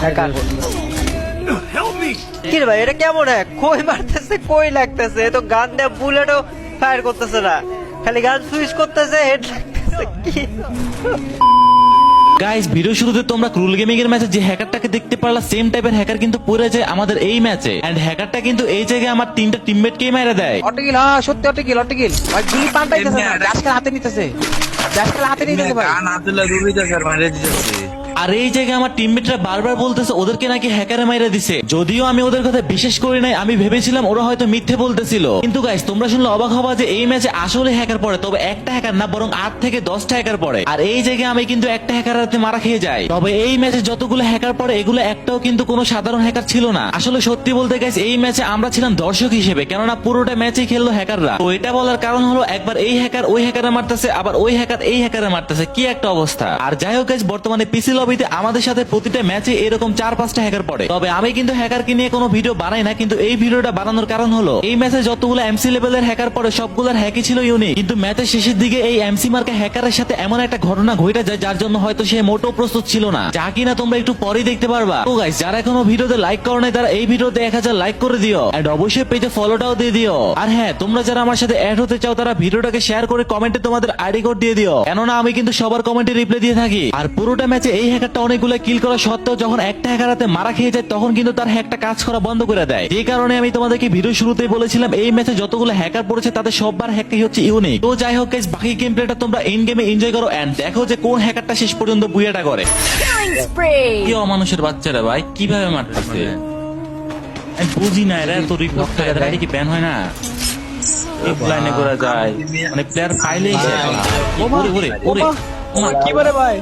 Hacker কি ভাই এটা কেমন হ্যাক কই মারতেছে কই লাগতেছে? এ তো গান দিয়ে বুলেটও ফায়ার করতেছে না। খালি গান সুইচ করতেছে হেড লাগতেছে কি? গাইস ভিডিও শুরুতে তোমরা ক্রুল গেমিং এর ম্যাচে যে হ্যাকারটাকে দেখতে পারলা সেম টাইপের হ্যাকার কিন্তু পড়ে যায় আমাদের এই ম্যাচে এন্ড হ্যাকারটা কিন্তু এই জায়গায় আমার তিনটা টিমমেটকেই মেরে দেয়। অটকিল হ্যাঁ সত্যি অটকিল অটকিল। ভাই গুলি পাল্টাইতেছে না হাতে নিতেছে। হাতে নিতেছে ভাই। গান হাতে যাচ্ছে আর মারে দিতেছে। আর এই জায়গায় আমার টিমমেটরা বারবার বলতেছে ওদেরকে নাকি হ্যাকারে মাইরা দিছে। যদিও আমি ওদের কথা বিশ্বাস করি নাই আমি ভেবেছিলাম ওরা হয়তো মিথ্যে বলতেছিল। কিন্তু গাইস তোমরা শুনলে অবাক হবা যে এই ম্যাচে আসলে হ্যাকার পড়ে তবে একটা হ্যাকার না বরং আট থেকে দশটা হ্যাকার পড়ে। আর এই জায়গায় আমি কিন্তু একটা হ্যাকার হাতে মারা খেয়ে যাই। তবে এই ম্যাচে যতগুলো হ্যাকার পড়ে এগুলো একটাও কিন্তু কোনো সাধারণ হ্যাকার ছিল না। আসলে সত্যি বলতে গাইস এই ম্যাচে আমরা ছিলাম দর্শক হিসেবে কেননা পুরোটা ম্যাচই খেললো হ্যাকাররা তো এটা বলার কারণ হলো একবার এই হ্যাকার ওই হ্যাকারে মারতেছে আবার ওই হ্যাকার এই হ্যাকারে মারতেছে। কি একটা অবস্থা। আর যাই হোক guys, বর্তমানে পিসি লবিতে আমাদের সাথে প্রতিটা ম্যাচে এরকম চার, পাঁচটা হ্যাকার পড়ে। তবে আমি কিন্তু হ্যাকারকে নিয়ে কোনো ভিডিও বানাই না, কিন্তু এই ভিডিওটা বানানোর কারণ হলো, এই ম্যাচে যতগুলো এমসি লেভেলের হ্যাকার পড়ে, সবগুলোর হ্যাকই ছিল ইউনিক কিন্তু ম্যাচের শেষের দিকে এই এমসি মার্কা হ্যাকারের সাথে এমন একটা ঘটনা ঘটে যায়, যার জন্য হয়তো সে মোটেও প্রস্তুত ছিল না। যা কিনা তোমরা একটু পরেই দেখতে পারবা। তো গাইস যারা এখনও ভিডিওতে লাইক করো নাই, তারা এই ভিডিওতে এক হাজার লাইক করে দিও। এন্ড অবশ্যই পেজে ফলোটাও দিয়ে দিও। আর হ্যাঁ তোমরা যারা আমার সাথে অ্যাড হতে চাও, তারা ভিডিওটাকে শেয়ার করে কমেন্টে তোমাদের আইডি কোড দিয়ে দিও। কেননা আমি কিন্তু সবার কমেন্টে রিপ্লাই দিয়ে থাকি। আর পুরোটা ম্যাচে এই হ্যাকারটা অনেকগুলো কিল করা সত্ত্বেও যখন একটা হ্যাকার হাতে মারা খেয়ে যায় তখন কিন্তু তার হ্যাকটা কাজ করা বন্ধ করে দেয়। যে কারণে আমি তোমাদেরকে ভিডিও শুরুতেই বলেছিলাম এই ম্যাচে যতগুলো হ্যাকার পড়েছে তাদের সববার হ্যাকই হচ্ছে ইউনিক তো যাই হোক guys, বাকি গেম প্লেটা তোমরা ইন গেমে এনজয় করো এন্ড দেখো যে কোন হ্যাকারটা শেষ পর্যন্ত বুয়াটা করে! কি অমানুষের বাচ্চারা ভাই কীভাবে মারতেছে? আমি বুঝি না এরা তো রিপোর্ট খায় এরা কি ব্যান হয় না? এই লাইনে করা যায়। মানে প্লেয়ার পাইলেই শেষ ওরে ওরে ওরে। ওমা, কি বলে ভাই?